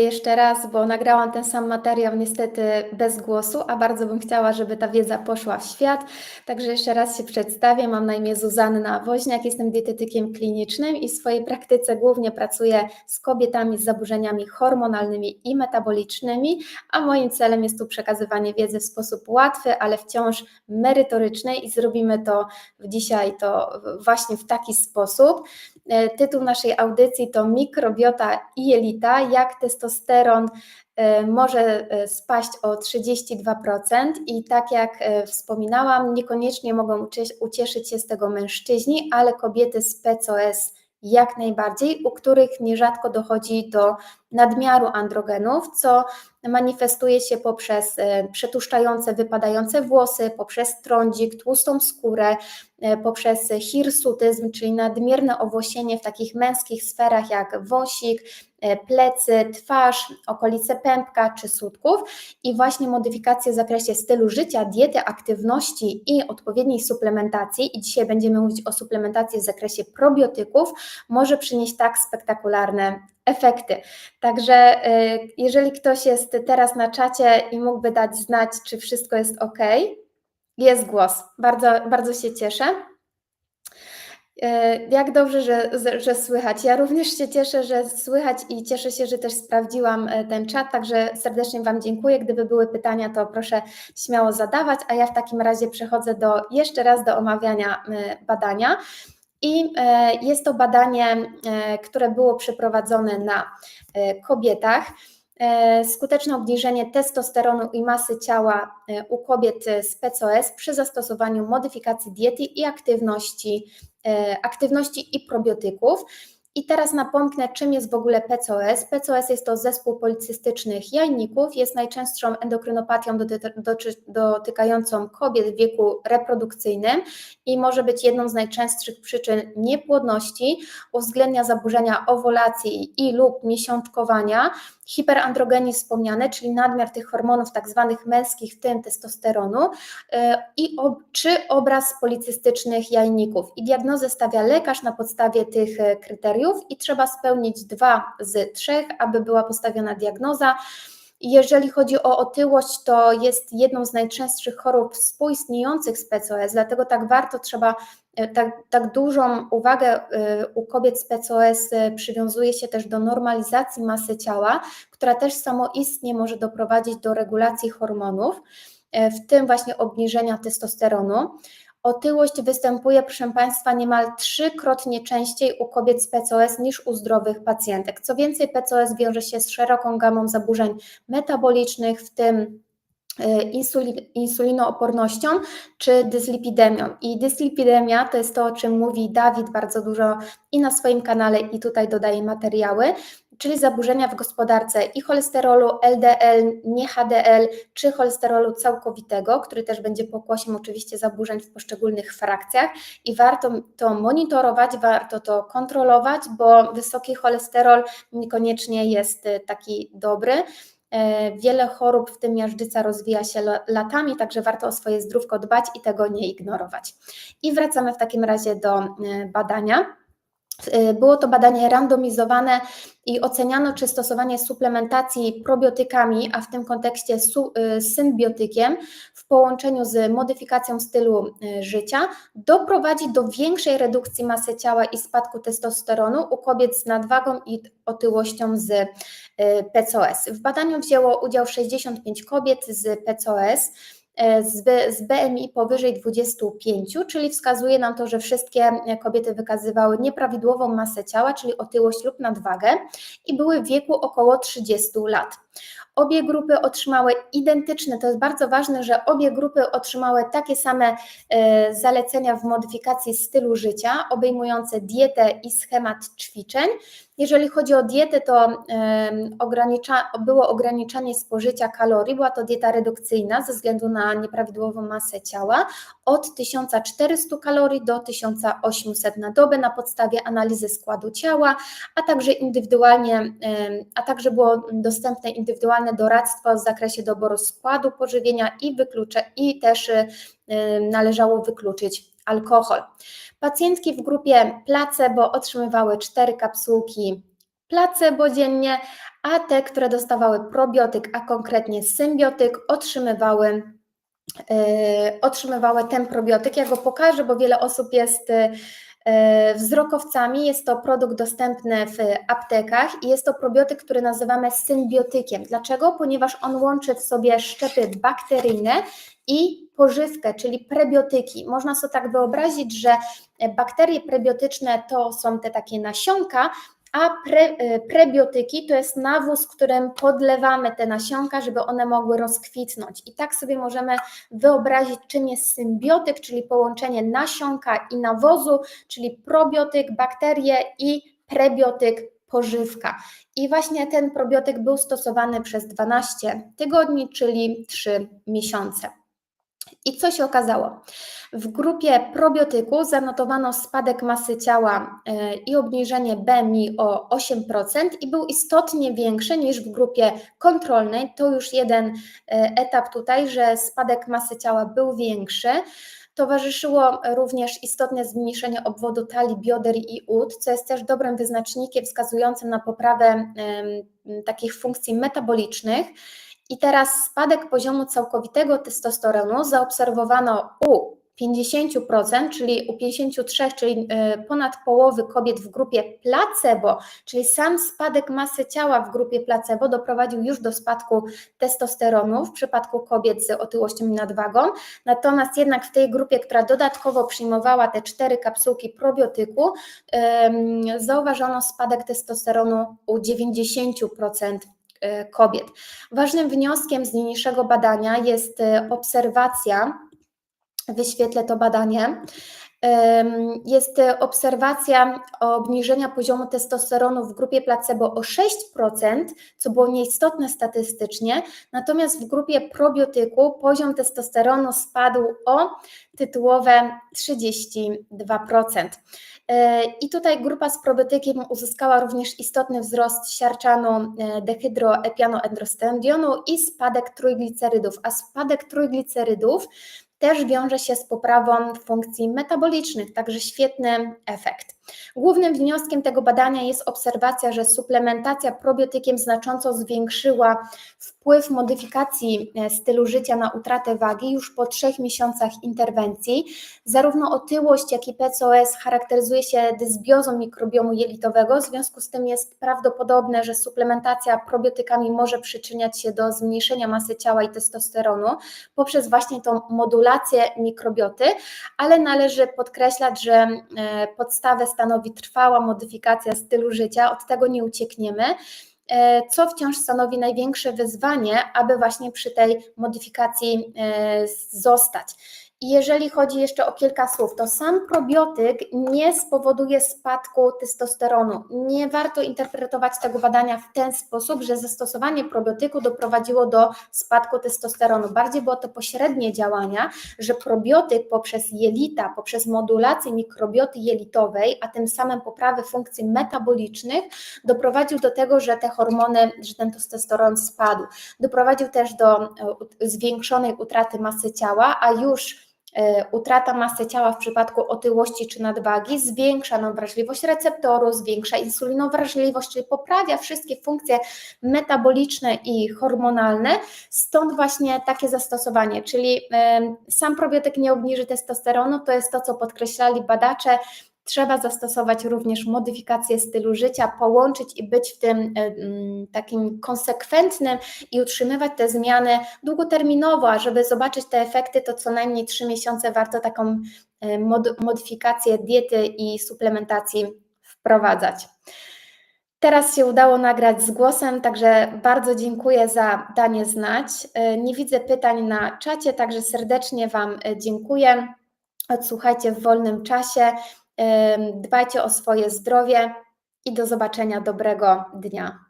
jeszcze raz, bo nagrałam ten sam materiał niestety bez głosu, a bardzo bym chciała, żeby ta wiedza poszła w świat. Także jeszcze raz się przedstawię. Mam na imię Zuzanna Woźniak, jestem dietetykiem klinicznym i w swojej praktyce głównie pracuję z kobietami z zaburzeniami hormonalnymi i metabolicznymi, a moim celem jest tu przekazywanie wiedzy w sposób łatwy, ale wciąż merytoryczny i zrobimy to dzisiaj to właśnie w taki sposób. E, tytuł naszej audycji to Mikrobiota i jelita, jak testosteron e, może e, spaść o 32% i tak jak wspominałam, niekoniecznie mogą ucieszyć się z tego mężczyźni, ale kobiety z PCOS jak najbardziej, u których nierzadko dochodzi do nadmiaru androgenów, co manifestuje się poprzez przetuszczające, wypadające włosy, poprzez trądzik, tłustą skórę, poprzez hirsutyzm, czyli nadmierne owłosienie w takich męskich sferach jak wąsik, e, plecy, twarz, okolice pępka czy sutków i właśnie modyfikacje w zakresie stylu życia, diety, aktywności i odpowiedniej suplementacji i dzisiaj będziemy mówić o suplementacji w zakresie probiotyków, może przynieść tak spektakularne efekty. Także y, jeżeli ktoś jest teraz na czacie i mógłby dać znać, czy wszystko jest ok, jest głos. Bardzo, bardzo się cieszę. Y, jak dobrze, że, że słychać. Ja również się cieszę, że słychać i cieszę się, że też sprawdziłam y, ten czat, także serdecznie Wam dziękuję. Gdyby były pytania, to proszę śmiało zadawać, a ja w takim razie przechodzę do jeszcze raz do omawiania badania. I e, jest to badanie, e, które było przeprowadzone na e, kobietach. Skuteczne obniżenie testosteronu i masy ciała u kobiet z PCOS przy zastosowaniu modyfikacji diety i aktywności, aktywności i probiotyków. I teraz napomknę, czym jest w ogóle PCOS. PCOS jest to zespół policystycznych jajników, jest najczęstszą endokrynopatią dotykającą kobiet w wieku reprodukcyjnym i może być jedną z najczęstszych przyczyn niepłodności, uwzględnia zaburzenia owulacji i lub miesiączkowania, hiperandrogenii wspomniane, czyli nadmiar tych hormonów tak zwanych męskich, w tym testosteronu e, i ob, czy obraz policystycznych jajników. I diagnozę stawia lekarz na podstawie tych e, i trzeba spełnić dwa z trzech, aby była postawiona diagnoza. Jeżeli chodzi o otyłość, to jest jedną z najczęstszych chorób współistniejących z PCOS, dlatego tak warto trzeba, e, tak, tak dużą uwagę e, u kobiet z PCOS e, przywiązuje się też do normalizacji masy ciała, która też samoistnie może doprowadzić do regulacji hormonów, w tym właśnie obniżenia testosteronu. Otyłość występuje, proszę Państwa, niemal trzykrotnie częściej u kobiet z PCOS niż u zdrowych pacjentek. Co więcej, PCOS wiąże się z szeroką gamą zaburzeń metabolicznych, w tym insulinoopornością czy dyslipidemią. I dyslipidemia to jest to, o czym mówi Dawid bardzo dużo i na swoim kanale, i tutaj dodaje materiały czyli zaburzenia w gospodarce i cholesterolu LDL, nie HDL, czy cholesterolu całkowitego, który też będzie pokłosiem oczywiście zaburzeń w poszczególnych frakcjach i warto to monitorować, warto to kontrolować, bo wysoki cholesterol niekoniecznie jest y, taki dobry. E, wiele chorób, w tym miażdżyca, rozwija się latami, także warto o swoje zdrówko dbać i tego nie ignorować. I wracamy w takim razie do y, badania. Y, było to badanie randomizowane i oceniano, czy stosowanie suplementacji probiotykami, a w tym kontekście y, symbiotykiem w połączeniu z modyfikacją stylu y, życia doprowadzi do większej redukcji masy ciała i spadku testosteronu u kobiet z nadwagą i otyłością z PCOS. W badaniu wzięło udział 65 kobiet z PCOS z BMI powyżej 25, czyli wskazuje nam to, że wszystkie kobiety wykazywały nieprawidłową masę ciała, czyli otyłość lub nadwagę i były w wieku około 30 lat. Obie grupy otrzymały identyczne, to jest bardzo ważne, że obie grupy otrzymały takie same e, zalecenia w modyfikacji stylu życia, obejmujące dietę i schemat ćwiczeń. Jeżeli chodzi o dietę, to ogranicza, było ograniczanie spożycia kalorii, była to dieta redukcyjna ze względu na nieprawidłową masę ciała od 1400 kalorii do 1800 na dobę na podstawie analizy składu ciała, a także indywidualnie, a także było dostępne indywidualne doradztwo w zakresie doboru składu pożywienia i wyklucze i też należało wykluczyć alkohol. Pacjentki w grupie placebo otrzymywały 4 kapsułki placebo dziennie, a te, które dostawały probiotyk, a konkretnie symbiotyk, otrzymywały e, otrzymywały ten probiotyk. Ja go pokażę, bo wiele osób jest e, wzrokowcami. Jest to produkt dostępny w aptekach i jest to probiotyk, który nazywamy symbiotykiem. Dlaczego? Ponieważ on łączy w sobie szczepy bakteryjne i pożywkę, czyli prebiotyki. Można sobie tak wyobrazić, że bakterie prebiotyczne to są te takie nasionka, a pre, e, prebiotyki to jest nawóz, którym podlewamy te nasionka, żeby one mogły rozkwitnąć. I tak sobie możemy wyobrazić, czym jest symbiotyk, czyli połączenie nasionka i nawozu, czyli probiotyk, bakterie i prebiotyk, pożywka. I właśnie ten probiotyk był stosowany przez 12 tygodni, czyli 3 miesiące. I co się okazało? W grupie probiotyku zanotowano spadek masy ciała e, i obniżenie BMI o 8% i był istotnie większy niż w grupie kontrolnej. To już jeden e, etap tutaj, że spadek masy ciała był większy. Towarzyszyło również istotne zmniejszenie obwodu talii, bioder i ud, co jest też dobrym wyznacznikiem wskazującym na poprawę takich funkcji metabolicznych. I teraz spadek poziomu całkowitego testosteronu zaobserwowano u 50%, czyli u 53, czyli y, ponad połowy kobiet w grupie placebo, czyli sam spadek masy ciała w grupie placebo doprowadził już do spadku testosteronu w przypadku kobiet z otyłością i nadwagą. Natomiast jednak w tej grupie, która dodatkowo przyjmowała te cztery kapsułki probiotyku, zauważono spadek testosteronu u 90% y, kobiet. Ważnym wnioskiem z niniejszego badania jest y, obserwacja wyświetlę to badanie. Jest obserwacja obniżenia poziomu testosteronu w grupie placebo o 6%, co było nieistotne statystycznie, natomiast w grupie probiotyku poziom testosteronu spadł o tytułowe 32%. E, I tutaj grupa z probiotykiem uzyskała również istotny wzrost siarczanu e, dehydroepianoendrostendionu i spadek trójglicerydów, a spadek trójglicerydów też wiąże się z poprawą funkcji metabolicznych, także świetny efekt. Głównym wnioskiem tego badania jest obserwacja, że suplementacja probiotykiem znacząco zwiększyła wpływ modyfikacji e, stylu życia na utratę wagi już po trzech miesiącach interwencji. Zarówno otyłość, jak i PCOS charakteryzuje się dysbiozą mikrobiomu jelitowego, w związku z tym jest prawdopodobne, że suplementacja probiotykami może przyczyniać się do zmniejszenia masy ciała i testosteronu poprzez właśnie tą modulację mikrobioty, ale należy podkreślać, że e, podstawę stanowi trwała modyfikacja stylu życia, od tego nie uciekniemy e, co wciąż stanowi największe wyzwanie, aby właśnie przy tej modyfikacji e, zostać. Jeżeli chodzi jeszcze o kilka słów, to sam probiotyk nie spowoduje spadku testosteronu. Nie warto interpretować tego badania w ten sposób, że zastosowanie probiotyku doprowadziło do spadku testosteronu. Bardziej było to pośrednie działania, że probiotyk poprzez jelita, poprzez modulację mikrobioty jelitowej, a tym samym poprawę funkcji metabolicznych, doprowadził do tego, że te hormony, że ten testosteron spadł. Doprowadził też do e, zwiększonej utraty masy ciała, a już utrata masy ciała w przypadku otyłości czy nadwagi zwiększa nam wrażliwość receptoru, zwiększa insulinowrażliwość, czyli poprawia wszystkie funkcje metaboliczne i hormonalne. Stąd właśnie takie zastosowanie, czyli sam probiotyk nie obniży testosteronu, to jest to, co podkreślali badacze trzeba zastosować również modyfikację stylu życia, połączyć i być w tym e, mm, takim konsekwentnym i utrzymywać te zmiany długoterminowo, a żeby zobaczyć te efekty, to co najmniej 3 miesiące warto taką e, modyfikację diety i suplementacji wprowadzać. Teraz się udało nagrać z głosem, także bardzo dziękuję za danie znać. E, nie widzę pytań na czacie, także serdecznie Wam dziękuję. Odsłuchajcie w wolnym czasie. Dbajcie o swoje zdrowie i do zobaczenia dobrego dnia.